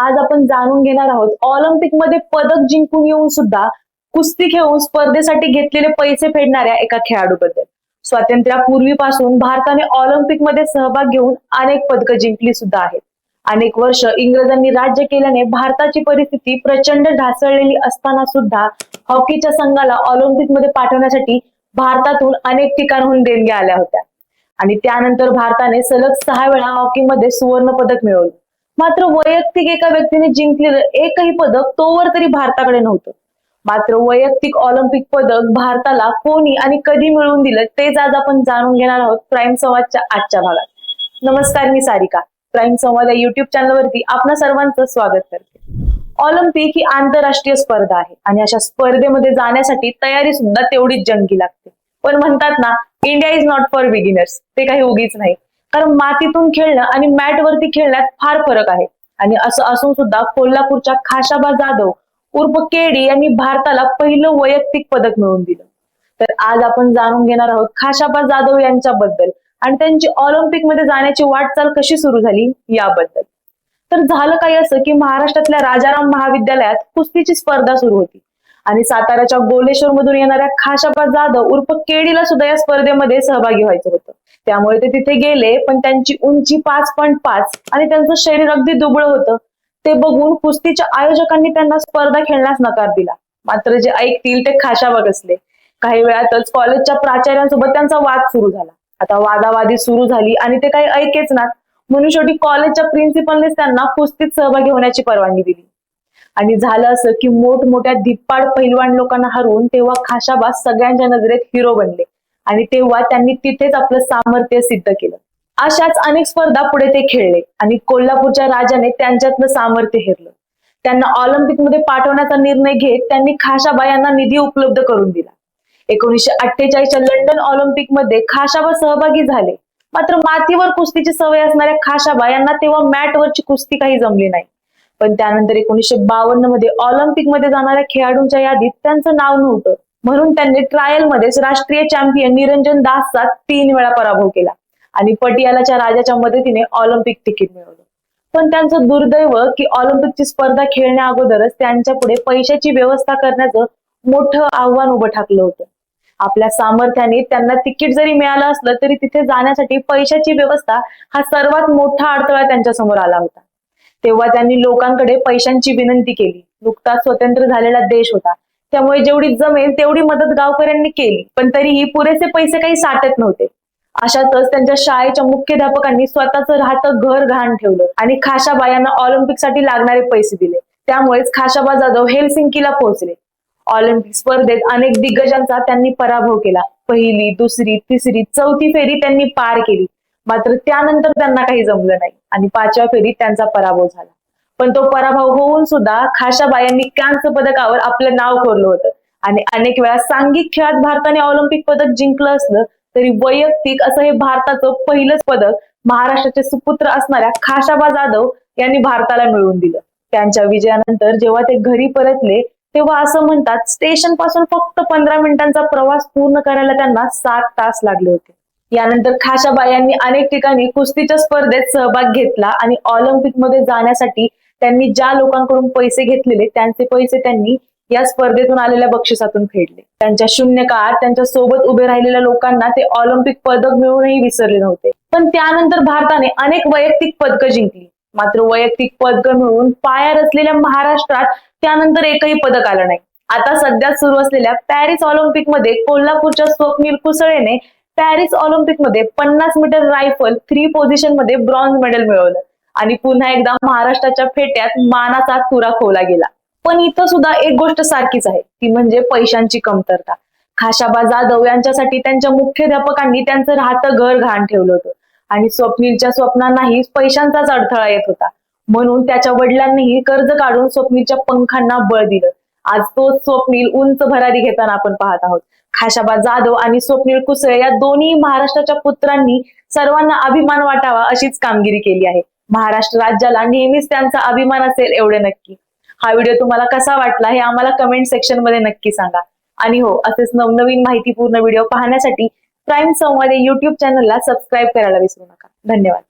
आज आपण जाणून घेणार आहोत. ऑलिम्पिकमध्ये पदक जिंकून येऊन सुद्धा कुस्ती खेळून स्पर्धेसाठी घेतलेले पैसे फेडणाऱ्या एका खेळाडूबद्दल. स्वातंत्र्यापूर्वीपासून भारताने ऑलिम्पिकमध्ये सहभाग घेऊन अनेक पदकं जिंकली सुद्धा आहेत. अनेक वर्ष इंग्रजांनी राज्य केल्याने भारताची परिस्थिती प्रचंड ढासळलेली असताना सुद्धा हॉकीच्या संघाला ऑलिम्पिकमध्ये पाठवण्यासाठी भारतातून अनेक ठिकाणहून देणग्या आल्या होत्या. आणि त्यानंतर भारताने सलग सहा वेळा हॉकीमध्ये सुवर्ण पदक मिळवलं. मात्र वैयक्तिक एका व्यक्तीने जिंकलेलं एकही पदक तोवर तरी भारताकडे नव्हतं. मात्र वैयक्तिक ऑलिम्पिक पदक भारताला कोणी आणि कधी मिळवून दिलं तेच आज आपण जाणून घेणार आहोत प्राईम संवादच्या आजच्या भागात. नमस्कार मी सारिका. प्राईम संवाद या युट्यूब चॅनलवरती आपण सर्वांचं स्वागत करते. ऑलिम्पिक ही आंतरराष्ट्रीय स्पर्धा आहे आणि अशा स्पर्धेमध्ये जाण्यासाठी तयारी सुद्धा तेवढीच जंगी लागते. पण म्हणतात ना India is not for beginners ते काही उगीच नाही. कारण मातीतून खेळणं आणि मॅटवरती खेळण्यात फार फरक आहे. आणि असं असून सुद्धा कोल्हापूरच्या खाशाबा जाधव उर्फ केडी यांनी भारताला पहिलं वैयक्तिक पदक मिळवून दिलं. तर आज आपण जाणून घेणार आहोत खाशाबा जाधव यांच्याबद्दल आणि त्यांची ऑलिम्पिकमध्ये जाण्याची वाटचाल कशी सुरू झाली याबद्दल. तर झालं काही असं की महाराष्ट्रातल्या राजाराम महाविद्यालयात कुस्तीची स्पर्धा सुरू होती. आणि साताऱ्याच्या गोलेश्वर मधून येणाऱ्या खाशाबा जाधव उर्फ केडीला सुद्धा या स्पर्धेमध्ये सहभागी व्हायचं होतं. त्यामुळे ते तिथे गेले पण त्यांची उंची पाच पॉईंट पाच आणि त्यांचं शरीर अगदी दुबळं होतं. ते बघून कुस्तीच्या आयोजकांनी त्यांना स्पर्धा खेळण्यास नकार दिला. मात्र जे ऐकतील ते खाशाबा असले काही वेळातच कॉलेजच्या प्राचार्यांसोबत त्यांचा वाद सुरू झाला. आता वादावादी सुरू झाली आणि ते काही ऐकेच ना. म्हणून शेवटी कॉलेजच्या प्रिन्सिपलनेच त्यांना कुस्तीत सहभागी होण्याची परवानगी दिली. आणि झालं असं की मोठमोठ्या धिप्पाड पैलवान लोकांना हरवून तेव्हा खाशाबा सगळ्यांच्या नजरेत हिरो बनले. आणि तेव्हा त्यांनी तिथेच आपलं सामर्थ्य सिद्ध केलं. अशाच अनेक स्पर्धा पुढे ते खेळले आणि कोल्हापूरच्या राजाने त्यांच्यातलं सामर्थ्य हेरलं. त्यांना ऑलिम्पिकमध्ये पाठवण्याचा निर्णय घेत त्यांनी खाशाबा यांना निधी उपलब्ध करून दिला. एकोणीसशे अठ्ठेचाळीसच्या लंडन ऑलिम्पिकमध्ये खाशाबा सहभागी झाले. मात्र मातीवर कुस्तीची सवय असणाऱ्या खाशाबा यांना तेव्हा मॅटवरची कुस्ती काही जमली नाही. पण त्यानंतर एकोणीसशे बावन्नमध्ये ऑलिम्पिकमध्ये जाणाऱ्या खेळाडूंच्या यादीत त्यांचं नाव नव्हतं. म्हणून त्यांनी ट्रायलमध्येच राष्ट्रीय चॅम्पियन निरंजन दासचा तीन वेळा पराभव केला. आणि पटियालाच्या राजाच्या मदतीने ऑलिम्पिक तिकीट मिळवलं. पण त्यांचं दुर्दैव की ऑलिम्पिकची स्पर्धा खेळण्या अगोदरच त्यांच्या पुढे पैशाची व्यवस्था करण्याचं मोठं आव्हान उभं ठाकलं होतं. आपल्या सामर्थ्याने त्यांना तिकीट जरी मिळालं असलं तरी तिथे जाण्यासाठी पैशाची व्यवस्था हा सर्वात मोठा अडथळा त्यांच्यासमोर आला होता. तेव्हा त्यांनी लोकांकडे पैशांची विनंती केली. नुकताच स्वतंत्र झालेला देश होता. त्यामुळे जेवढी जमेल तेवढी मदत गावकऱ्यांनी केली. पण तरीही पुरेसे पैसे काही साठत नव्हते. अशातच त्यांच्या शाळेच्या मुख्याध्यापकांनी स्वतःचं राहतं घर घाण ठेवलं आणि खाशाबा यांना ऑलिम्पिकसाठी लागणारे पैसे दिले. त्यामुळेच खाशाबा जाधव हेलसिंकीला पोहोचले. ऑलिम्पिक स्पर्धेत अनेक दिग्गजांचा त्यांनी पराभव केला. पहिली दुसरी तिसरी चौथी फेरी त्यांनी पार केली. मात्र त्यानंतर त्यांना काही जमलं नाही. आणि पाचव्या फेरीत त्यांचा पराभव झाला. पण तो पराभव होऊन सुद्धा खाशाबा यांनी कांस्य पदकावर आपलं नाव कोरलं होतं. आणि अनेक वेळा सांघिक खेळात भारताने ऑलिम्पिक पदक जिंकलं असलं तरी वैयक्तिक असं हे भारताचं पहिलंच पदक महाराष्ट्राचे सुपुत्र असणाऱ्या खाशाबा जाधव यांनी भारताला मिळवून दिलं. त्यांच्या विजयानंतर जेव्हा ते घरी परतले तेव्हा असं म्हणतात स्टेशनपासून फक्त पंधरा मिनिटांचा प्रवास पूर्ण करायला त्यांना सात तास लागले होते. यानंतर खाशाबा यांनी अनेक ठिकाणी कुस्तीच्या स्पर्धेत सहभाग घेतला आणि ऑलिम्पिकमध्ये जाण्यासाठी त्यांनी ज्या लोकांकडून पैसे घेतलेले त्यांचे पैसे त्यांनी या स्पर्धेतून आलेल्या बक्षिसातून फेडले. त्यांच्या शून्य काळात त्यांच्यासोबत उभे राहिलेल्या लोकांना ते ऑलिम्पिक पदक मिळूनही विसरले नव्हते. पण त्यानंतर भारताने अनेक वैयक्तिक पदकं जिंकली. मात्र वैयक्तिक पदकं मिळवून पाया रचलेल्या महाराष्ट्रात त्यानंतर एकही पदक आलं नाही. आता सध्या सुरू असलेल्या पॅरिस ऑलिम्पिकमध्ये कोल्हापूरच्या स्वप्नील कुसळेने पॅरिस ऑलिम्पिकमध्ये पन्नास मीटर रायफल थ्री पोझिशनमध्ये ब्रॉन्झ मेडल मिळवलं. आणि पुन्हा एकदा महाराष्ट्राच्या फेट्यात मानाचा तुरा खोवला गेला. पण इथं सुद्धा एक गोष्ट सारखीच आहे. ती म्हणजे पैशांची कमतरता. खाशाबा जाधव यांच्यासाठी त्यांच्या मुख्याध्यापकांनी त्यांचं राहतं घर घाण ठेवलं होतं. आणि स्वप्नीलच्या स्वप्नांनाही पैशांचाच अडथळा येत होता. म्हणून त्याच्या वडिलांनीही कर्ज काढून स्वप्नीलच्या पंखांना बळ दिलं. आज तोच स्वप्नील उंच भरारी घेताना आपण पाहत आहोत. खाशाबा जाधव आणि स्वप्नील कुसळे या दोन्ही महाराष्ट्राच्या पुत्रांनी सर्वांना अभिमान वाटावा अशीच कामगिरी केली आहे. महाराष्ट्र राज्याला नेहमीच त्यांचा अभिमान असेल एवढे नक्की. हा व्हिडिओ तुम्हाला कसा वाटला हे आम्हाला कमेंट सेक्शनमध्ये नक्की सांगा. आणि हो असेच नवनवीन माहितीपूर्ण व्हिडिओ पाहण्यासाठी प्राईम संवाद युट्यूब चॅनलला सबस्क्राईब करायला विसरू नका. धन्यवाद.